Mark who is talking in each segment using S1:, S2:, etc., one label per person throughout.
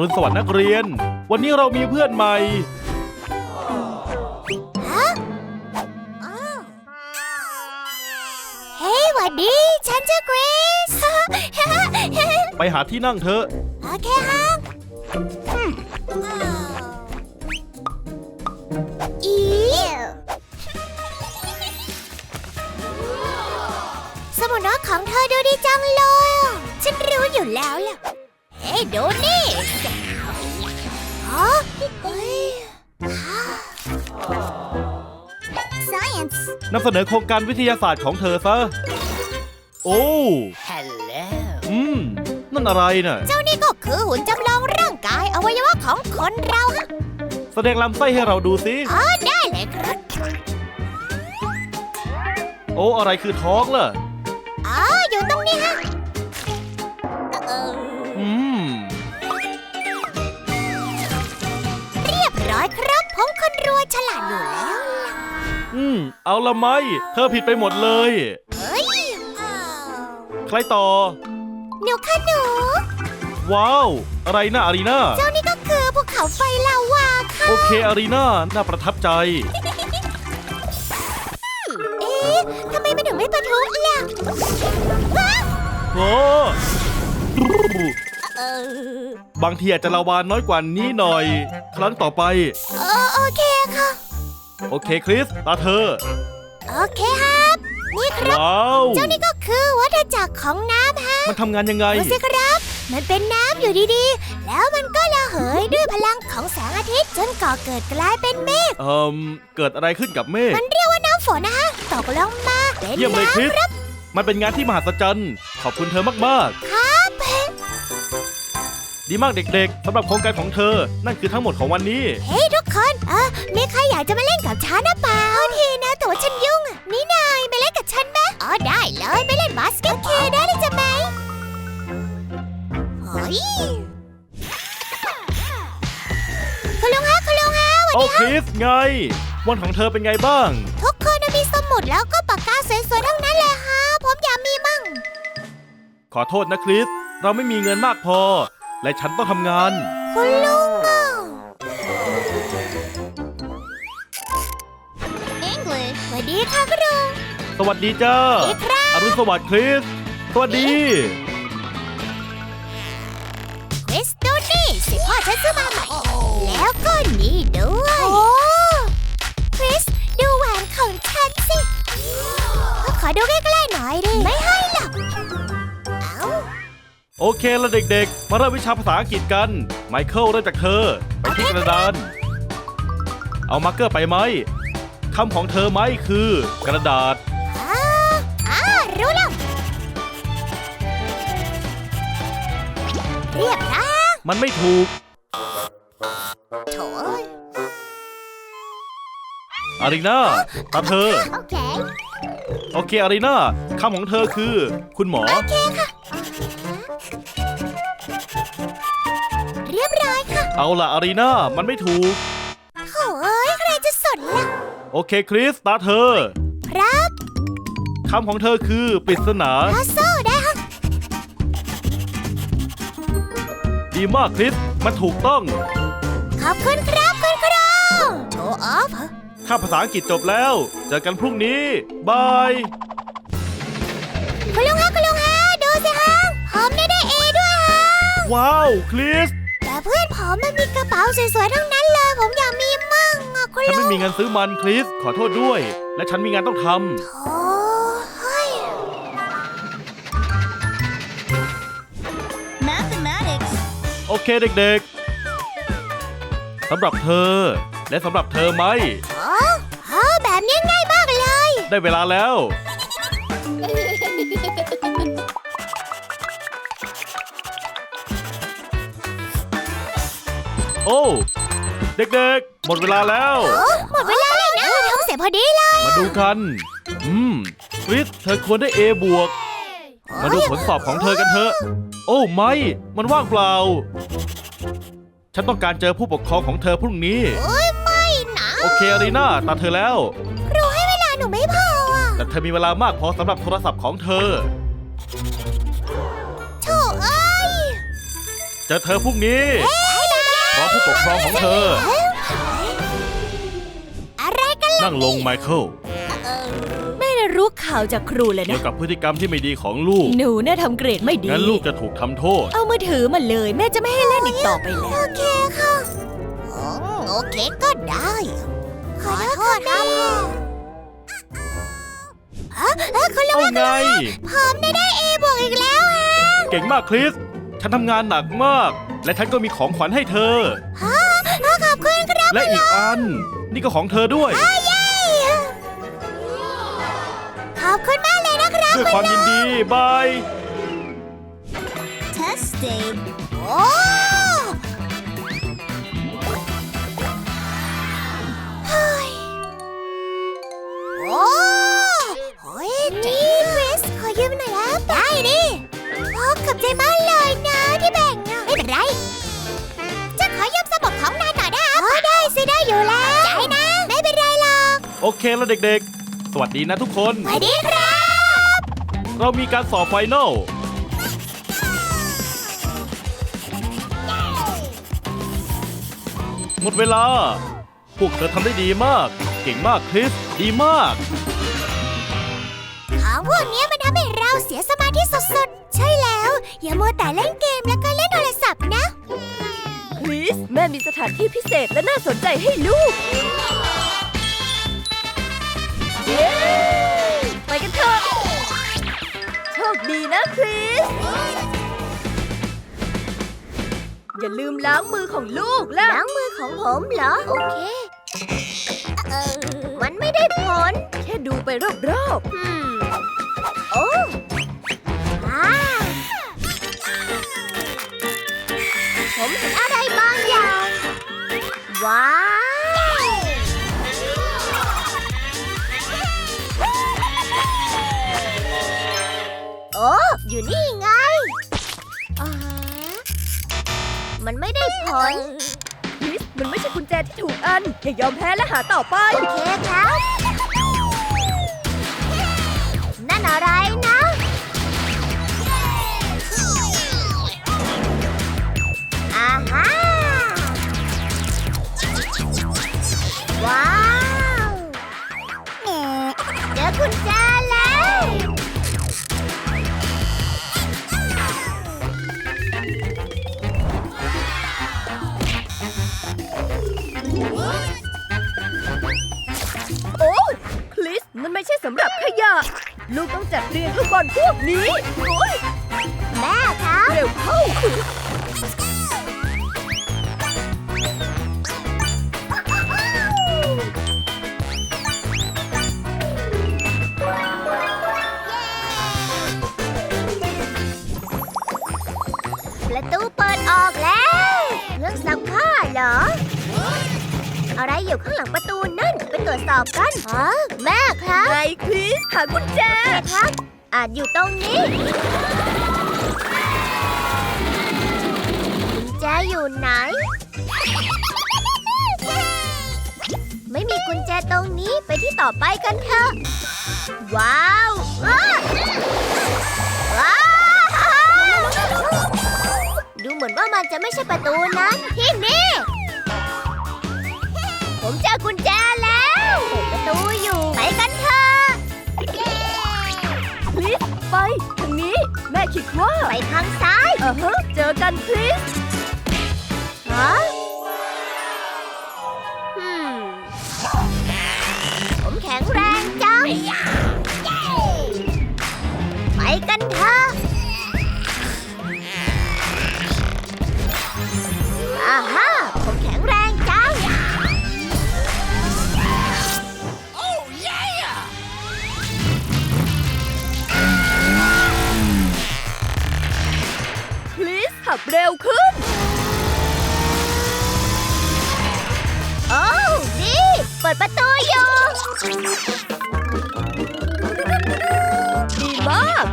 S1: รุณสวัสดิ์นักเรียน วันนี้เรามีเพื่อนใหม่
S2: เฮ้ยหวัดดี ฉันชื่อคริส
S1: ไปหาที่นั่งเถอะ
S2: โอเคฮะอีสมุดโน้ตของเธอดูดีจังเลยอะฉันรู้อยู่แล้วล่ะเฮ้ย ดูนี่ฮะเฮ้ย Science
S1: นำเสนอโครงการวิทยาศาสตร์ของเธอซะ โอ้
S3: Hello.
S1: อืม นั่นอะไรน่ะ
S2: เจ้านี่ก็คือหุ่นจำลองร่างกายอวัยวะของคนเราฮะ
S1: แสดงลำไส้ให้เราดูสิ
S2: อ๋อได้เลยครับ
S1: โอ้ อะไรคือท้องล่ะ
S2: อ๋อ ครับ ผมคนรวยฉลาดอยู่แล้วล่ะ
S1: อืม เอาละไหม เธอผิดไปหมดเลย
S2: เฮ้ย
S1: ใครต่อ
S2: หนูค่ะหนู
S1: ว้าว อะไรนะอารีนา
S2: เจ้านี่ก็คือภูเขาไฟลาวาค่ะ
S1: โอเคอารีนาน่าประทับใจ
S2: เอ๊ะทำไมมันถึงไม่ปะทุล่ะว้าว
S1: โอ้
S2: เออ บา
S1: งทีอาจจะละวานน้อยกว่านี้หน่อย ครั้งต่อไป
S2: เออโอเคค่ะ
S1: โอเคคริสตาเธอ
S2: โอเคครับ นี่ครับ
S1: ว้าว
S2: เจ้านี่ก็คือวัฏจักรของน้ำฮะ
S1: มันทำงานยังไง
S2: ดูสิครับ มันเป็นน้ำอยู่ดีๆ แล้วมันก็ระเหยด้วยพลังของแสงอาทิตย์จนก่อเกิดกลายเป็นเมฆ
S1: เอ่มเกิดอะไรขึ้นกับเมฆ
S2: มันเรียกว่าน้ำฝนนะฮะ ตกลงมาเป็น
S1: เยี่ยมเลยคริส
S2: น้ำครับ
S1: มันเป็นงานที่มหัศจรรย์ ขอบคุณเธอมาก
S2: ครับ
S1: ๆ ดีมากเด็กๆสำหรับโครงการของเธอ นั่นคือทั้งหมดของวันนี้
S2: เฮ้ยทุกคนเออมีใครอยากจะมาเล่นกับฉันนะเปล่าโทษทีนะแต่ว่าฉันยุ่งอะนี่นายไปเล่นกับฉันไหมอ๋อได้เลยไปเล่นบาสเกตบอลได้เลยจะไหมเฮ้ยคุณลุงฮะคุณลุงฮะสวัส
S1: โอ้
S2: ดี
S1: คริสไง วันของเธอเป็นไงบ้าง
S2: ทุกคนน่ะมีสมุดแล้วก็ปากกาสวยๆทั้งนั้นเลยฮะผมอยากมีมั่ง
S1: ขอโทษนะคริส เราไม่มีเงินมากพอ และฉันต้องทำงาน
S2: คุณลุงอะ English สวัสดีค่ะคุณลุง
S1: สวัสดีจ้า
S2: สวัสดีครับ
S1: อรุณสวัสดิ์คริส สวัสดี
S2: คริสดูนี่สิพ่อฉันซื้อมาใหม่ แล้วก็นี่ด้วย โอ้ คริส ดูแหวนของฉันสิ ขอดูใโอ
S1: เคแล้วเด็กๆ มาเริ่มวิชาภาษาอังกฤษกัน ไมเคิลเริ่มจากเธอ ไปที่กระดาน เอามาร์กเกอร์ไปไหมคำของเธอไหมคือกระดาษ
S2: อ่าอ่ารู้แล้วเรียบร้อย
S1: มันไม่ถูก
S2: โถ่เอ้ย
S1: อารีนาตามเธอ
S2: โอเค
S1: โอเคอารีนาคำของเธอคือ คุณหมอ
S2: โอเคค่ะ เรียบร้อยค่ะ
S1: เอาล่ะอารีนามันไม่ถูก
S2: โถ่เอ้ย ใครจะสนล่ะ
S1: โอเคคริสตาเธอ
S2: ครับ
S1: คำของเธอคือปริศนา
S2: พาโซ่ได้ค่ะ
S1: ดีมากคริสมันถูกต้อง
S2: ขอบคุณครับคุณครูโชว์ออฟ
S1: ข้าภาษาอังกฤษจบแล้ว เจอกันพรุ่งนี้ บาย
S2: คุณลุงฮะคุณลุง ว้า
S1: ว คริส
S2: แต่เพื่อนผมมันมีกระเป๋าสวยๆทั้งนั้นเลย ผมอยากมีมั่งอะคุณ
S1: ฉัน
S2: ลุ
S1: ไม่
S2: ง
S1: มีเงินซื้อมันคริส ขอโทษด้วย และฉันมีงานต้องท
S2: โอ้เฮ้ย
S3: Mathematics. ำ
S1: โอเคเด็กๆสำหรับเธอ และสำหรับเธอไหม
S2: โอ้โอ้แบบนี้ง่ายมากเลย
S1: ได้เวลาแล้ว เด็กๆ หมดเวลาแล้ว
S2: โอ้หมดเวลาเลยนะท้องเสียพอดีเลย
S1: มาดูกัน อืมคริสเธอควรได้ A บวก มาดูผลสอบของเธอกันเถอะ โอ้ไม่ มันว่างเปล่า ฉันต้องการเจอผู้ปกครองของเธอพรุ่งนี้
S2: โอ้ยไม่นะ
S1: โอเคอารีนาตามเธอแล้ว
S2: ครูให้เวลาหนูไม่พออะ
S1: แต่เธอมีเวลามากพอสำหรับโทรศัพท์ของเธอ
S2: โถ่เอ้ย
S1: เจอเธอพรุ่งนี้
S2: เอ้
S1: พร้อม ผู้ปกครองของเธอ
S4: อะไรกันล่ะ
S1: นั่งลงไมเคิล
S5: แม่น่ะรู้ข่าวจากครูเลย
S1: เกี่ย
S5: นะ
S1: วกับพฤติกรรมที่ไม่ดีของลูก
S5: หนูน่ะทำเกรดไม่ดี
S1: งั้นลูกจะถูกทำโทษ
S5: เอามือถือมาเลย แม่จะไม่ให้เล่นอีกต่อไปแล้ว
S4: โอเคค่ะอืมโอเคก็ได้ ขอโทษนะพ่อฮะเอ้ยคุณลุง
S1: เอาไง
S4: ผมได้ได้เอบวกอีกแล้วฮะ
S1: เก่งมากคริส ฉันทำงานหนักมาก และฉันก็มีของขวัญให้เธอ
S4: ฮะขอบคุณครับ
S1: และอีกอัน นี่ก็ของเธอด้วย
S4: เย้ขอบคุณมากเลยนะครับ
S1: ด้วยความยินดีบาย
S2: Testing.
S4: โอ้เฮ้ยโอ้โอ้ยจีคริส ขอยืมหน่อยนะได้ดิโอ้ขอบใจมากเลย เค
S1: แล้วเด็กๆ สวัสดีนะทุกคน
S4: สวัสดีครับ
S1: เรามีการสอบไฟนอลหมดเวลา พวกเธอทำได้ดีมาก เก่งมากคริส ดีมาก
S4: ของพวกนี้มันทำให้เราเสียสมาธิสุดๆ ใช่แล้ว อย่ามัวแต่เล่นเกมแล้วก็เล่นโทรศัพท์นะ
S5: คริส แม่มีสถานที่พิเศษและน่าสนใจให้ลูกเย้ ไปกันเถอะ โชคดีนะคริส อย่าลืมล้างมือของลูกล่ะ
S4: ล้างมือของผมเหรอ โอเค เออมันไม่ได้ผล
S5: แค่ดูไปรอบ
S4: อืมโอ้อาผมเห็นอะไรบางอย่าง ว้า อ้อยู่นี่ไงอ่าฮะมันไม่ได้ผล
S5: ๆคริสมันไม่ใช่กุญแจที่ถูกอัน อย่ายอมแพ้และหาต่อไป
S4: โอเคครับ นั่นอะไรนะ
S5: โอ้คริสมันไม่ใช่สำหรับขยะ ลูกต้องจัดเรียงลูกบอลพวกนี้ โอ้ย
S4: แม่ครับ
S5: เร็วเข้า
S4: ประตูเปิดออกแล้ว เครื่องซักผ้าเหรอ อะไรอยู่ข้างหลังประตูนั่นไปต รวจสอบกันฮะแม่ครับ
S5: ไงคริสหากุญแจ
S4: แม่ครับ อาจอยู่ตรงนี้ กุญแจอยู่ไหน ไม่มีกุญแจตรงนี้ไปที่ต่อไปกันเถอะ ว้าวอ้าว้าวดูเหมือนว่ามันจะไม่ใช่ประตูนั้นที่นี่ ผมเจอกุญแจแล้วเปิ ดประตูอยู่ ไปกันเถอะ
S5: คริสไปทางนี้ แม่คิดว่า
S4: ไปทางซ้าย
S5: อ่าฮะเจอกันคริส
S4: ฮะอืมผมแข็งแรงจัง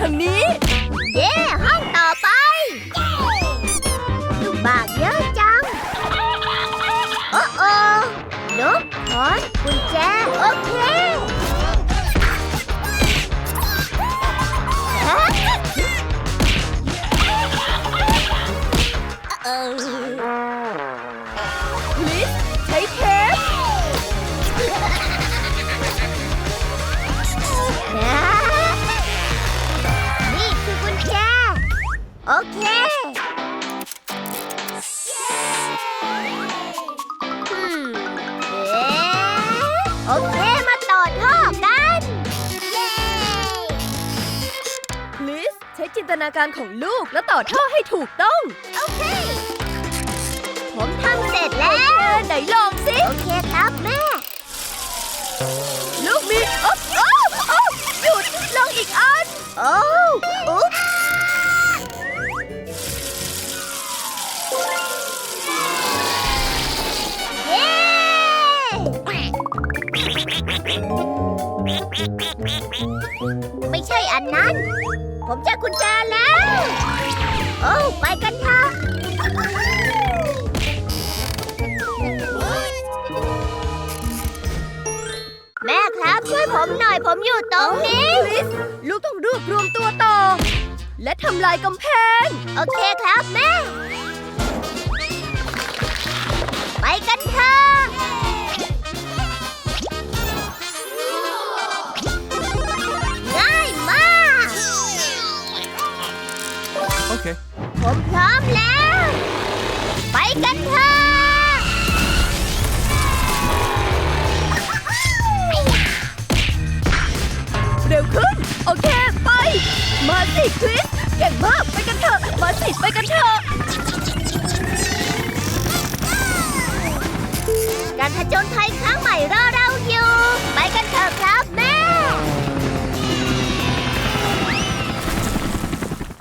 S5: ทางนี้
S4: กา
S5: รของลูกแล้วต่อท่อให้ถูกต้อง
S4: โอเค ผมทำเสร็จแล้ว
S5: ไหนลองสิ
S4: โอเคครับแม่
S5: ลูกมีโอ้โอ้โอ้หยุดลองอีกอัน
S4: โอ้อุ๊บเย้ ไม่ใช่อันนั้น ผมเจอกุญแจแล้ว โอ้ไปกันเถอะแม่ครับช่วยผมหน่อยผมอยู่ตรงนี้
S5: คริส ลูกต้องรวบรวมตัวต่อ และทำลายกำแพง
S4: โอเคครับแม่ ไปกันเถอะ ผมพร้อมแล้ว ไปกันเถอะ
S5: เร็วขึ้น โอเค ไป มาสิคริสเก่งมาก ไปกันเถอะ มาสิ ไปกันเถอะ
S4: การผจญภัยครั้งใหม่รอเราอยู่ ไปกันเถอะครับแม่